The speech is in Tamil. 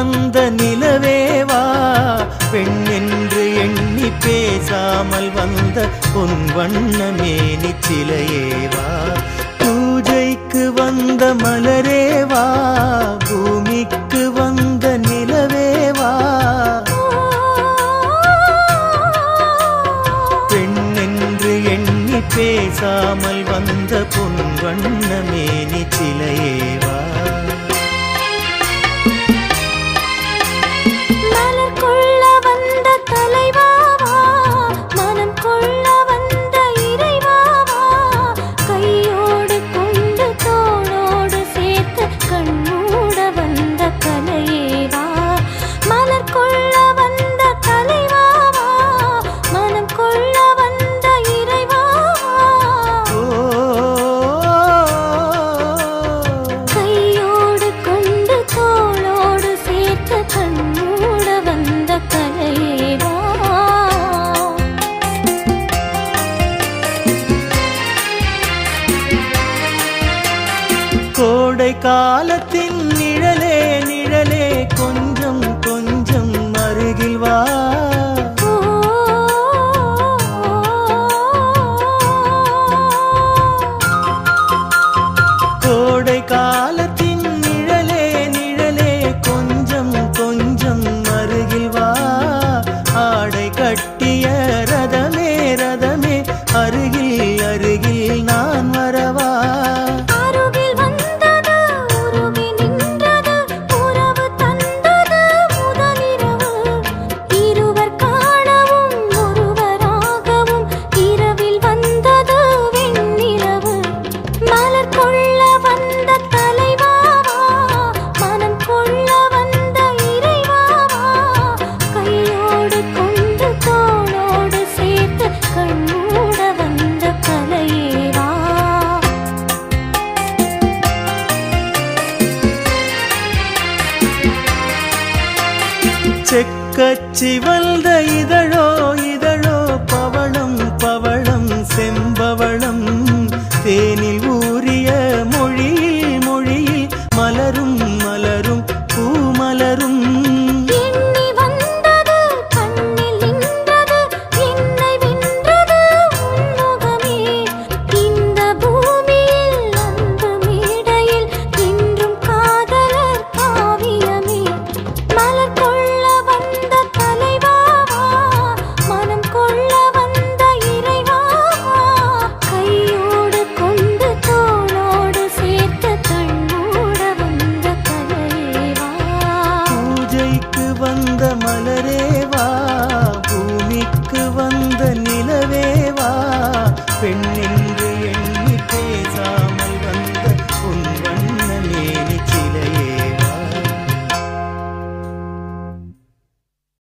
வந்த நிலவேவா? பெண் என்று எண்ணி பேசாமல் வந்த உன் வண்ண மேனி சிலையேவா பூஜைக்கு வந்த மலரேவா? பூமிக்கு வந்த நிலவேவா? பெண் என்று எண்ணி பேசாமல் வந்த பொன் வண்ண மேனி கோடை காலத்தின் செக்கச் சிவந்த இதழோ இதழோ பவளம் பவளம் செம்பவளம்